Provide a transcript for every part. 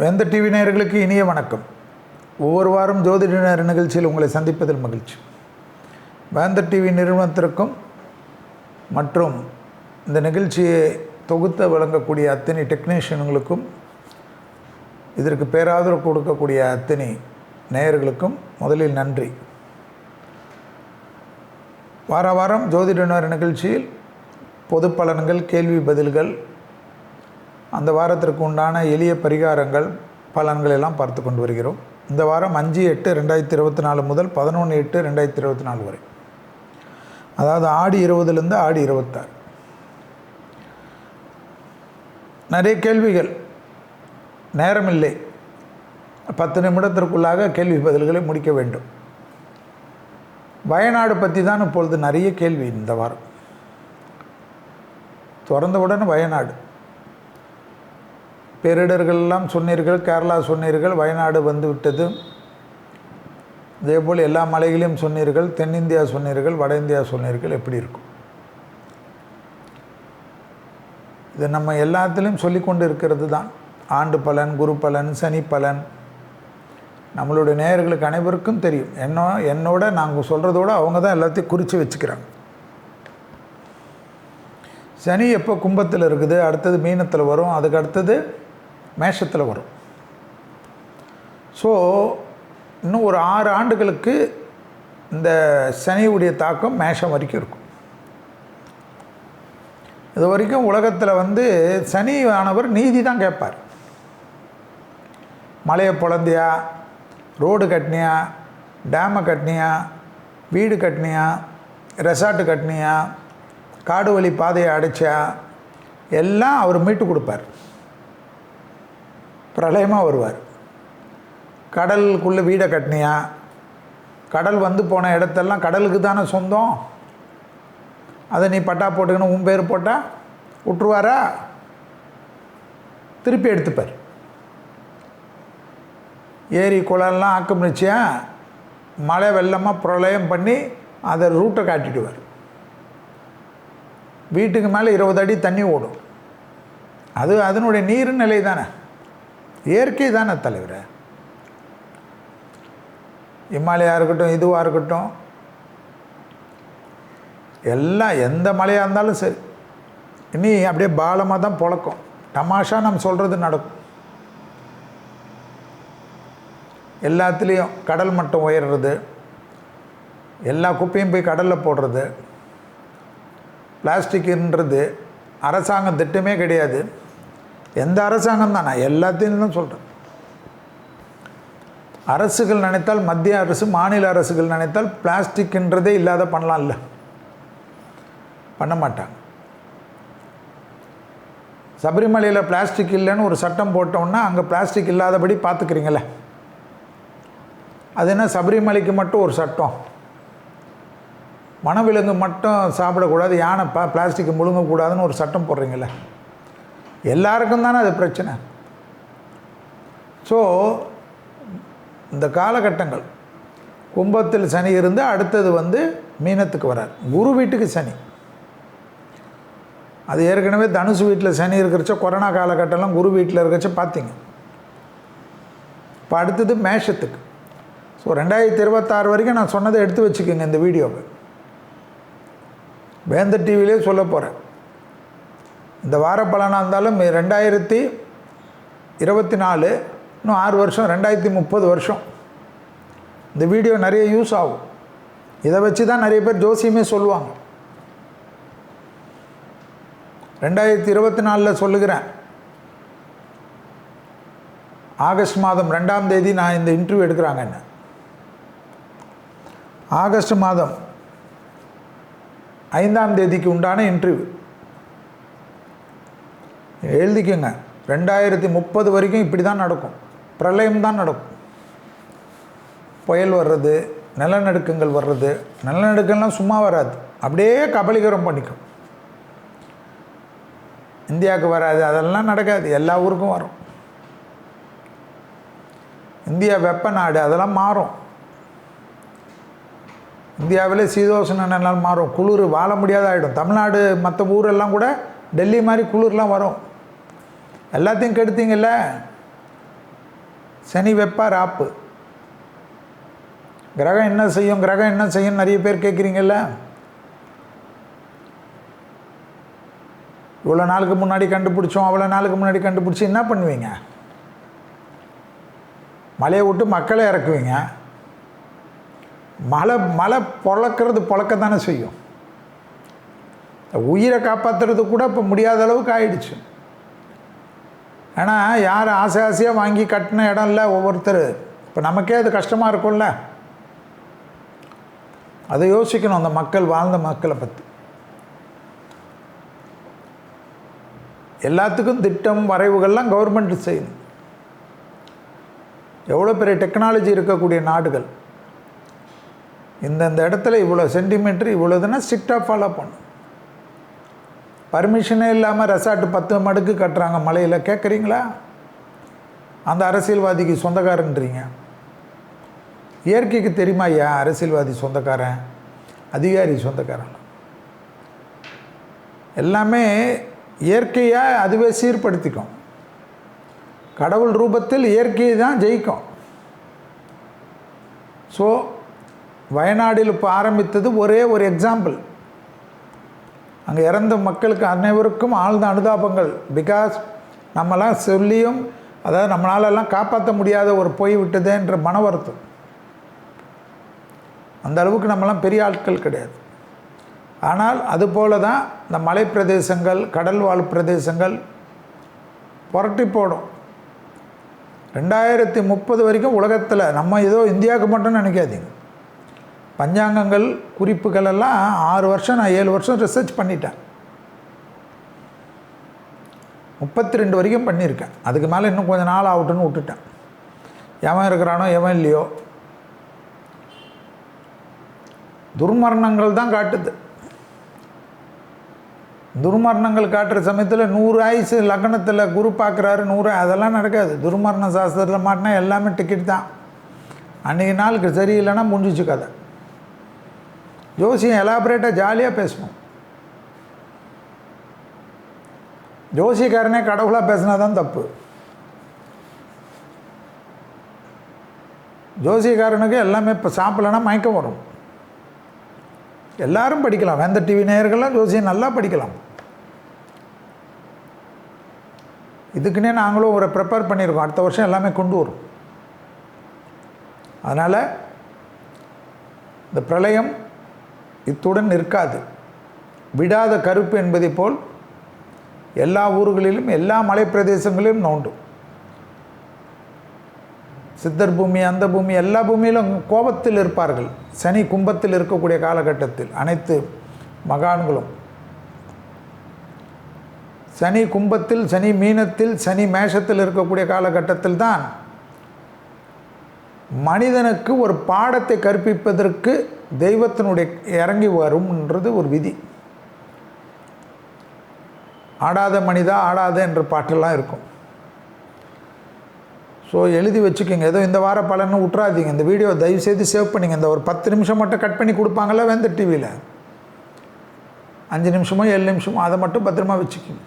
வேந்த TV நேயர்களுக்கு இனிய வணக்கம். ஒவ்வொரு வாரம் ஜோதிட நேர நிகழ்ச்சியில் உங்களை சந்திப்பதில் மகிழ்ச்சி. வேந்த டிவி நிறுவனத்திற்கும் மற்றும் இந்த நிகழ்ச்சியை தொகுத்து வழங்கக்கூடிய அத்தனை டெக்னீஷியன்களுக்கும் இதற்கு பேராதரவு கொடுக்கக்கூடிய அத்தனை நேயர்களுக்கும் முதலில் நன்றி. வார வாரம் ஜோதிட நேர நிகழ்ச்சியில் பொது பலன்கள் கேள்வி பதில்கள் அந்த வாரத்திற்கு உண்டான எளிய பரிகாரங்கள் பலன்கள் எல்லாம் பார்த்து கொண்டு வருகிறோம். இந்த வாரம் அஞ்சு எட்டு ரெண்டாயிரத்தி இருபத்தி நாலு முதல் பதினொன்று எட்டு ரெண்டாயிரத்தி இருபத்தி நாலு வரை. அதாவது ஆடி இருபதுலேருந்து ஆடி இருபத்தாறு. நிறைய கேள்விகள். நேரமில்லை. பத்து நிமிடத்திற்குள்ளாக கேள்வி பதில்களை முடிக்க வேண்டும். வயநாடு பற்றி தான் இப்பொழுது நிறைய கேள்வி இந்த வாரம். திறந்தவுடன் வயநாடு. பேரிடர்கள்லாம் சொன்னீர்கள் கேரளா சொன்னீர்கள் வயநாடு வந்துவிட்டது. இதேபோல் எல்லா மலைகளையும் சொன்னீர்கள் தென்னிந்தியா சொன்னீர்கள் வட இந்தியா சொன்னீர்கள் எப்படி இருக்கும்? இது நம்ம எல்லாத்துலேயும் சொல்லி கொண்டு இருக்கிறது தான். ஆண்டு பலன் குரு பலன் சனி பலன். நம்மளுடைய நேயர்களுக்கு அனைவருக்கும் தெரியும். என்ன என்னோட நாங்கள் சொல்கிறதோட அவங்க தான் எல்லாத்தையும் குறித்து வச்சுக்கிறாங்க. சனி எப்போ கும்பத்தில் இருக்குது அடுத்தது மீனத்தில் வரும் அதுக்கு அடுத்தது மேஷத்தில் வரும். ஸோ இன்னும் ஒரு ஆறு ஆண்டுகளுக்கு இந்த சனியுடைய தாக்கம் மேஷம் வரைக்கும் இருக்கும். இது வரைக்கும் உலகத்தில் வந்து சனி ஆனவர் நீதி தான் கேட்பார். மலையை பொழந்தியா ரோடு கட்டினியா டேமை கட்டினியா வீடு கட்டினியா ரெசார்ட்டு கட்டினியா காடு வழி பாதையை அடைச்சா எல்லாம் அவர் மீட்டு கொடுப்பார். பிரளயமாக வருவார். கடலுக்குள்ளே வீடை கட்டினியா? கடல் வந்து போன இடத்தெல்லாம் கடலுக்கு தானே சொந்தம்? அதை நீ பட்டா போட்டுக்கணும் உன் பேர் போட்டால் விட்டுருவாரா? திருப்பி எடுத்துப்பார். ஏரி குளம்லாம் ஆக்கமிச்சியா மழை வெள்ளமாக பிரளயம் பண்ணி அதை ரூட்டை காட்டிடுவார். வீட்டுக்கு மேலே இருபது அடி தண்ணி ஓடும். அது அதனுடைய நீர்நிலை தானே இயற்கை தானே தலைவர். இமாலயா இருக்கட்டும் இதுவாக இருக்கட்டும் எல்லாம் எந்த மலையாக இருந்தாலும் சரி. இனி அப்படியே பாலமாக தான் புழக்கம். தமாஷா நம்ம சொல்கிறது நடக்கும். எல்லாத்துலேயும் கடல் மட்டம் உயர்றது எல்லா குப்பையும் போய் கடலில் போடுறது பிளாஸ்டிக்ன்றது அரசாங்கம் திட்டமே கிடையாது. எந்த அரசாங்கம் தான்? நான் எல்லாத்தையும் தான் சொல்கிறேன் அரசுகள் நினைத்தால் மத்திய அரசு மாநில அரசுகள் நினைத்தால் பிளாஸ்டிக்ன்றதே இல்லாத பண்ணலாம் இல்லை. பண்ண மாட்டாங்க. சபரிமலையில் பிளாஸ்டிக் இல்லைன்னு ஒரு சட்டம் போட்டோம்னா அங்கே பிளாஸ்டிக் இல்லாதபடி பார்த்துக்கிறீங்களே. அது என்ன சபரிமலைக்கு மட்டும் ஒரு சட்டம்? மனவிலங்கு மட்டும் சாப்பிடக்கூடாது யானை பா முழுங்கக்கூடாதுன்னு ஒரு சட்டம் போடுறீங்களே. எல்லாருக்கும் தானே அது பிரச்சனை. ஸோ இந்த காலகட்டங்கள் கும்பத்தில் சனி இருந்து அடுத்தது வந்து மீனத்துக்கு வரார். குரு வீட்டுக்கு சனி. அது ஏற்கனவே தனுசு வீட்டில் சனி இருக்கிறச்ச கொரோனா காலகட்டம்லாம் குரு வீட்டில் இருக்கிறச்ச பார்த்தீங்க இப்போ அடுத்தது மேஷத்துக்கு. ஸோ ரெண்டாயிரத்தி இருபத்தாறு வரைக்கும் நான் சொன்னதை எடுத்து வச்சுக்கோங்க இந்த வீடியோவை. வேந்த டிவிலே சொல்ல போகிறேன் இந்த வார பலனாக இருந்தாலும் ரெண்டாயிரத்தி இருபத்தி நாலு இன்னும் ஆறு வருஷம் ரெண்டாயிரத்தி முப்பது வருஷம். இந்த வீடியோ நிறைய யூஸ் ஆகும். இதை வச்சு தான் நிறைய பேர் ஜோசியமே சொல்லுவாங்க. ரெண்டாயிரத்தி இருபத்தி நாலில் சொல்லுகிறேன். ஆகஸ்ட் மாதம் ரெண்டாம் தேதி நான் இந்த இன்டர்வியூ எடுக்கிறாங்க என்ன. ஆகஸ்ட் மாதம் ஐந்தாம் தேதிக்கு உண்டான இன்டர்வியூ. எழுதிக்கோங்க. ரெண்டாயிரத்தி முப்பது வரைக்கும் இப்படி தான் நடக்கும். பிரளயம் தான் நடக்கும். புயல் வர்றது நிலநடுக்கங்கள் வர்றது நிலநடுக்கம்லாம் சும்மா வராது. அப்படியே கபலீகரம் பண்ணிக்கும். இந்தியாவுக்கு வராது அதெல்லாம் நடக்காது. எல்லா ஊருக்கும் வரும். இந்தியா வெப்ப நாடு அதெல்லாம் மாறும். இந்தியாவில் சீதோஷண நிலை மாறும். குளிர் வாழ முடியாத ஆகிடும் தமிழ்நாடு மற்ற ஊரெல்லாம் கூட டெல்லி மாதிரி குளிர்லாம் வரும். எல்லாத்தையும் கெடுத்தீங்கல்ல? சனி வெப்பா ராப்பு. கிரகம் என்ன செய்யும் கிரகம் என்ன செய்யும் நிறைய பேர் கேட்குறீங்கல்ல? இவ்வளோ நாளுக்கு முன்னாடி கண்டுபிடிச்சோம் அவ்வளோ நாளுக்கு முன்னாடி கண்டுபிடிச்சி என்ன பண்ணுவீங்க? மலையை விட்டு மக்களை இறக்குவீங்க. மழை மழை பொழக்கிறது பொழக்கத்தானே செய்யும். உயிரை காப்பாற்றுறது கூட இப்போ முடியாத அளவுக்கு ஆயிடுச்சு. ஆனால் யார் ஆசை ஆசையாக வாங்கி கட்டின இடம் இல்லை ஒவ்வொருத்தர்? இப்போ நமக்கே அது கஷ்டமாக இருக்கும்ல. அதை யோசிக்கணும் அந்த மக்கள் வாழ்ந்த மக்களை பற்றி எல்லாத்துக்கும் திட்டம் வரைவுகள்லாம் கவர்மெண்ட் செய்யணும் எவ்வளோ பெரிய டெக்னாலஜி இருக்கக்கூடிய நாடுகள்? இந்தந்த இடத்துல இவ்வளோ சென்டிமீட்டர் இவ்வளோதுன்னா ஸ்ட்ரிக்டாக ஃபாலோ பண்ணும் பர்மிஷனே இல்லாமல் ரெசார்ட்டு பத்து மடுக்கு கட்டுறாங்க மலையில். கேட்குறீங்களா அந்த அரசியல்வாதிக்கு சொந்தக்காரன்றீங்க. இயற்கைக்கு தெரியுமா ஐயா அரசியல்வாதி சொந்தக்காரன்? அதிகாரி சொந்தக்காரன். எல்லாமே இயற்கையாக அதுவே சீர்படுத்திக்கும். கடவுள் ரூபத்தில் இயற்கையை தான் ஜெயிக்கும். ஸோ வயநாடில் இப்போ ஆரம்பித்தது ஒரே ஒரு எக்ஸாம்பிள் அங்கே இறந்த மக்களுக்கு அனைவருக்கும் ஆழ்ந்த அனுதாபங்கள். பிகாஸ் நம்மளாம் சொல்லியும் அதாவது நம்மளாலெல்லாம் காப்பாற்ற முடியாத ஒரு போய் விட்டதேன்ற மன வருத்தம் அந்த அளவுக்கு நம்மலாம் பெரிய ஆட்கள் கிடையாது. ஆனால் அதுபோல தான் இந்த மலை பிரதேசங்கள் கடல் வாழ் பிரதேசங்கள் புரட்டி போடும். ரெண்டாயிரத்தி முப்பது வரைக்கும் உலகத்தில் நம்ம ஏதோ இந்தியாவுக்கு மட்டும் நினைக்காதீங்க. பஞ்சாங்கங்கள் குறிப்புகள் எல்லாம் ஆறு வருஷம் நான் ஏழு வருஷம் ரிசர்ச் பண்ணிட்டேன். முப்பத்தி ரெண்டு வரைக்கும் பண்ணியிருக்கேன். அதுக்கு மேலே இன்னும் கொஞ்சம் நாள் ஆகட்டுன்னு விட்டுட்டேன். எவன் இருக்கிறானோ எவன் இல்லையோ. துர்மரணங்கள் தான் காட்டுது. துர்மரணங்கள் காட்டுற சமயத்தில் நூறு ஆயுசு லக்னத்தில் குரு பார்க்குறாரு நூறு அதெல்லாம் நடக்காது. துர்மரண சாஸ்திரத்தில் மாட்டினா எல்லாமே டிக்கெட் தான். அன்றைக்கி நாளுக்கு சரியில்லைன்னா முடிஞ்சிச்சு கதை. ஜோசியம் எலாபரேட்டாக ஜாலியாக பேசுவோம். ஜோசியக்காரனே கடவுளாக பேசினா தான் தப்பு. ஜோசியக்காரனுக்கு எல்லாமே இப்போ சாப்பிட்லன்னா மயக்கம் வரும். எல்லாரும் படிக்கலாம். வேந்த டிவி நேயர்கள்லாம் ஜோசியம் நல்லா படிக்கலாம். இதுக்குன்னே நாங்களும் ஒரு ப்ரிப்பேர் பண்ணியிருக்கோம் அடுத்த வருஷம் எல்லாமே கொண்டு வரும். அதனால் இந்த பிரளயம் இத்துடன் நிற்காது. விடாத கருப்பு என்பதை போல் எல்லா ஊர்களிலும் எல்லா மலை பிரதேசங்களிலும் நோண்டும். சித்தர் பூமி அந்த பூமி எல்லா பூமியிலும் கோபத்தில் இருப்பார்கள். சனி கும்பத்தில் இருக்கக்கூடிய காலகட்டத்தில் அனைத்து மகான்களும். சனி கும்பத்தில் சனி மீனத்தில் சனி மேஷத்தில் இருக்கக்கூடிய காலகட்டத்தில் தான் மனிதனுக்கு ஒரு பாடத்தை கற்பிப்பதற்கு தெய்வத்தினுடைய இறங்கி வரும்ன்றது ஒரு விதி. ஆடாத மனிதா ஆடாத என்ற பாட்டெல்லாம் இருக்கும். ஸோ எழுதி வச்சுக்கோங்க. ஏதோ இந்த வார பலன்னு விட்றாதீங்க இந்த வீடியோ தயவு செய்து சேவ் பண்ணிங்க. இந்த ஒரு பத்து நிமிஷம் மட்டும் கட் பண்ணி கொடுப்பாங்கல்ல வேந்த டிவியில் அஞ்சு நிமிஷமோ ஏழு நிமிஷமோ அதை மட்டும் பத்திரமா வச்சுக்கோங்க.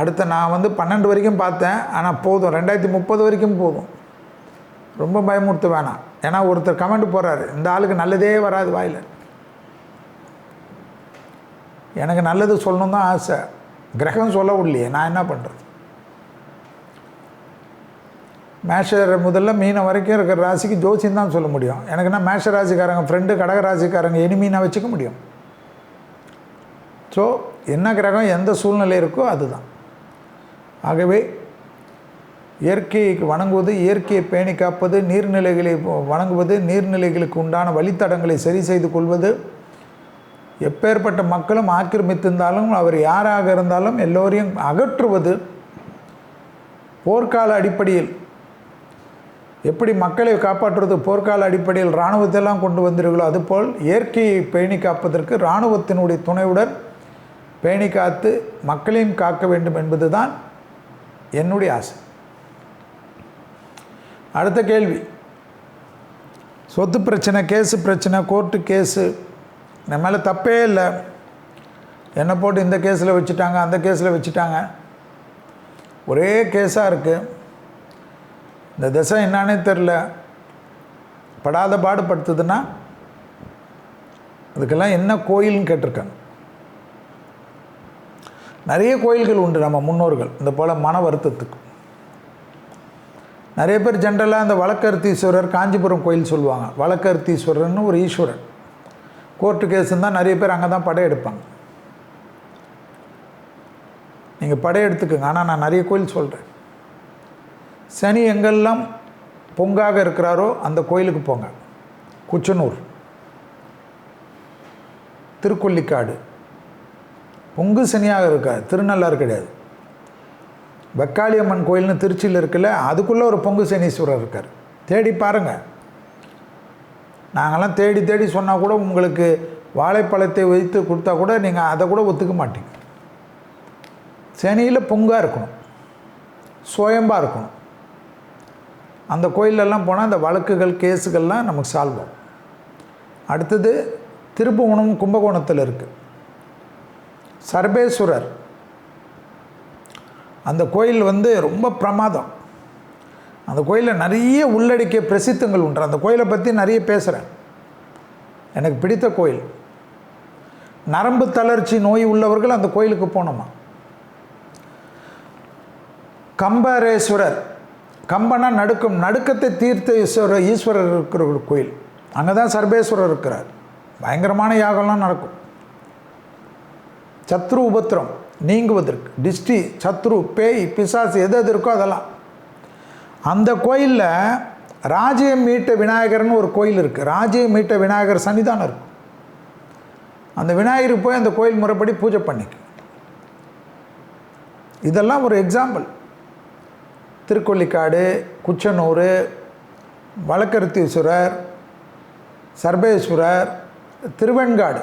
அடுத்த நான் வந்து பன்னெண்டு வரைக்கும் பார்த்தேன் ஆனால் போதும். ரெண்டாயிரத்தி முப்பது வரைக்கும் போதும். ரொம்ப பயமுறுத்த வேணாம். ஏன்னா ஒருத்தர் கமெண்ட் போடுறாரு. இந்த ஆளுக்கு நல்லதே வராது வாயில். எனக்கு நல்லது சொல்லணும் தான் ஆசை. கிரகம் சொல்ல விடலையே நான் என்ன பண்ணுறது மேஷர் முதல்ல மீனை வரைக்கும் இருக்கிற ராசிக்கு ஜோசியம் தான் சொல்ல முடியும். எனக்குன்னா மேஷ ராசிக்காரங்க ஃப்ரெண்டு கடக ராசிக்காரங்க எனிமி வச்சுக்க முடியும். ஸோ என்ன கிரகம் எந்த சூழ்நிலை இருக்கோ அதுதான். ஆகவே இயற்கைக்கு வணங்குவது இயற்கையை பேணி காப்பது நீர்நிலைகளை வணங்குவது நீர்நிலைகளுக்கு உண்டான வழித்தடங்களை சரி செய்து கொள்வது. எப்பேற்பட்ட மக்களும் ஆக்கிரமித்திருந்தாலும் அவர் யாராக இருந்தாலும் எல்லோரையும் அகற்றுவது போர்க்கால அடிப்படையில். எப்படி மக்களை காப்பாற்றுவது போர்க்கால அடிப்படையில் இராணுவத்தெல்லாம் கொண்டு வந்தீர்களோ அதுபோல் இயற்கையை பேணி காப்பதற்கு இராணுவத்தினுடைய துணையுடன் பேணி காத்து மக்களையும் காக்க வேண்டும் என்பதுதான் என்னுடைய ஆசை. அடுத்த கேள்வி. சொத்து பிரச்சனை கேஸு பிரச்சனை கோர்ட்டு கேஸு என் மேலே தப்பே இல்லை. என்னை போட்டு இந்த கேஸில் வச்சுட்டாங்க அந்த கேஸில் வச்சுட்டாங்க. ஒரே கேஸாக இருக்குது இந்த திசை என்னன்னே தெரில படாத பாடுபடுத்துதுன்னா அதுக்கெல்லாம் என்ன கோயில்னு கேட்டிருக்காங்க. நிறைய கோயில்கள் உண்டு நம்ம முன்னோர்கள். இந்த போல் மன வருத்தத்துக்கு. நிறைய பேர் ஜென்ரலாக இந்த வழக்கருத்தீஸ்வரர் காஞ்சிபுரம் கோயில் சொல்லுவாங்க. வழக்கருத்தீஸ்வரர்னு ஒரு ஈஸ்வரன் கோர்ட்டு கேஸுன்னு தான் நிறைய பேர் அங்கே தான் படையெடுப்பாங்க நீங்கள் படையெடுத்துக்குங்க ஆனால் நான் நிறைய கோயில் சொல்கிறேன் சனி எங்கெல்லாம் பொங்காக இருக்கிறாரோ அந்த கோயிலுக்கு போங்க. குச்சனூர். திருக்கொல்லிக்காடு. பொங்கு சனியாக இருக்காது திருநள்ளாறு கிடையாது. வெக்காளியம்மன் கோயில்னு திருச்சியில் இருக்குல்ல அதுக்குள்ளே ஒரு பொங்கு சனீஸ்வரர் இருக்கார். தேடி பாருங்கள் நாங்கள்லாம் தேடி தேடி சொன்னால் கூட உங்களுக்கு வாழைப்பழத்தை வைத்து கொடுத்தா கூட நீங்கள் அதை கூட ஒத்துக்க மாட்டீங்க. சனியில் பொங்காக இருக்கணும். சுயம்பாக இருக்கணும். அந்த கோயிலெல்லாம் போனால் அந்த வழக்குகள் கேஸுகள்லாம் நமக்கு சால்வ் ஆகும். அடுத்தது திருப்புவனம் கும்பகோணத்தில் இருக்குது சர்பேஸ்வரர். அந்த கோயில் வந்து ரொம்ப பிரமாதம். அந்த கோயிலில் நிறைய உள்ளடக்கிய பிரசித்தங்கள் உண்டு. அந்த கோயிலை பற்றி நிறைய பேசுகிறேன் எனக்கு பிடித்த கோயில். நரம்பு தளர்ச்சி நோய் உள்ளவர்கள் அந்த கோயிலுக்கு போனோமா? கம்பரேஸ்வரர். கம்பனா நடுக்கம். நடுக்கத்தை தீர்த்த ஈஸ்வரர் ஈஸ்வரர் இருக்கிற ஒரு கோயில். அங்கே தான் சர்பேஸ்வரர் இருக்கிறார். பயங்கரமான யாகம்லாம் நடக்கும். சத்ரு உபத்திரம் நீங்குவதற்கு டிஸ்டி சத்ரு பேய் பிசாசு எது எது இருக்கோ அதெல்லாம். அந்த கோயிலில் ராஜ்யம் மீட்ட விநாயகர்னு ஒரு கோயில் இருக்குது ராஜ்யம் மீட்ட விநாயகர் சன்னிதானம் இருக்கும். அந்த விநாயகருக்கு போய் அந்த கோயில் முறைப்படி பூஜை பண்ணிக்க இதெல்லாம் ஒரு எக்ஸாம்பிள் திருக்கொல்லிக்காடு குச்சனூர் வழக்கருத்தீஸ்வரர் சர்பேஸ்வரர் திருவெண்காடு.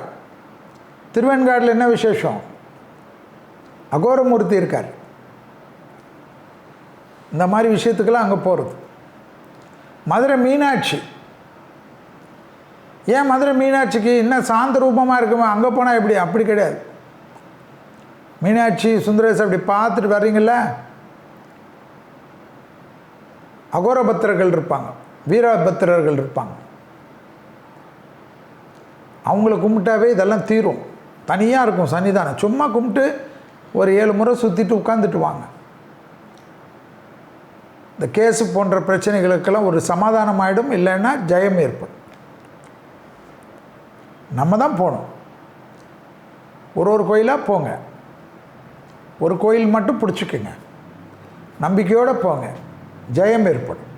திருவெண்காடில் என்ன விசேஷம்? அகோரமூர்த்தி இருக்கார். இந்த மாதிரி விஷயத்துக்கெல்லாம் அங்கே போகிறது மதுரை மீனாட்சி. ஏன் மதுரை மீனாட்சிக்கு இன்னும் சாந்த ரூபமாக இருக்குமா? அங்கே போனால் எப்படி? அப்படி கிடையாது. மீனாட்சி சுந்தரேஷ் அப்படி பார்த்துட்டு வர்றீங்கள அகோரபத்திரர்கள் இருப்பாங்க. வீரபத்திரர்கள் இருப்பாங்க. அவங்கள கும்பிட்டாவே இதெல்லாம் தீரும். தனியாக இருக்கும் சன்னிதானம். சும்மா கும்பிட்டு ஒரு ஏழு முறை சுற்றிட்டு உட்காந்துட்டு வாங்க. இந்த கேஸு போன்ற பிரச்சனைகளுக்கெல்லாம் ஒரு சமாதானம் ஆகிடும் இல்லைன்னா ஜெயம் ஏற்படும். நம்ம தான் போகணும். ஒரு ஒரு கோயிலாக போங்க. ஒரு கோயில் மட்டும் பிடிச்சிக்குங்க. நம்பிக்கையோடு போங்க. ஜெயம் ஏற்படும்.